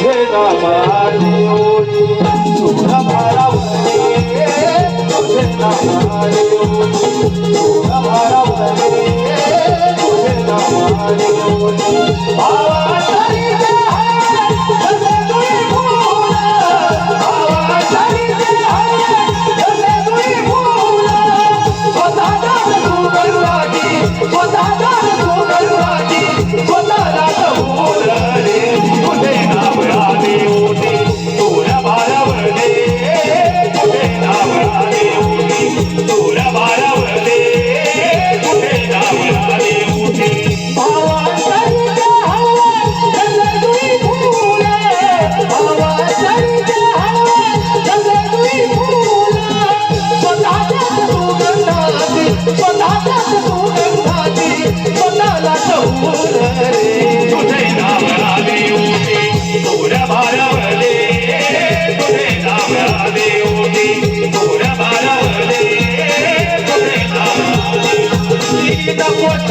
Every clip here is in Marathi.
છે ના મારી સોના મારા ઉતરે છે ના મારી સોના મારા ઉતરે છે ના મારી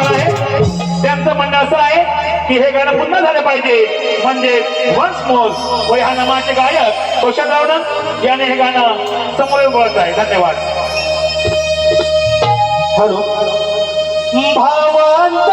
आहे त्यांचं म्हणणं असं आहे की हे गाणं पुन्हा झालं पाहिजे म्हणजे वन्स मोर व ह्या नामाचे गायक कोशात याने हे गाणं समोर बोलत आहे धन्यवाद हॅलो भाव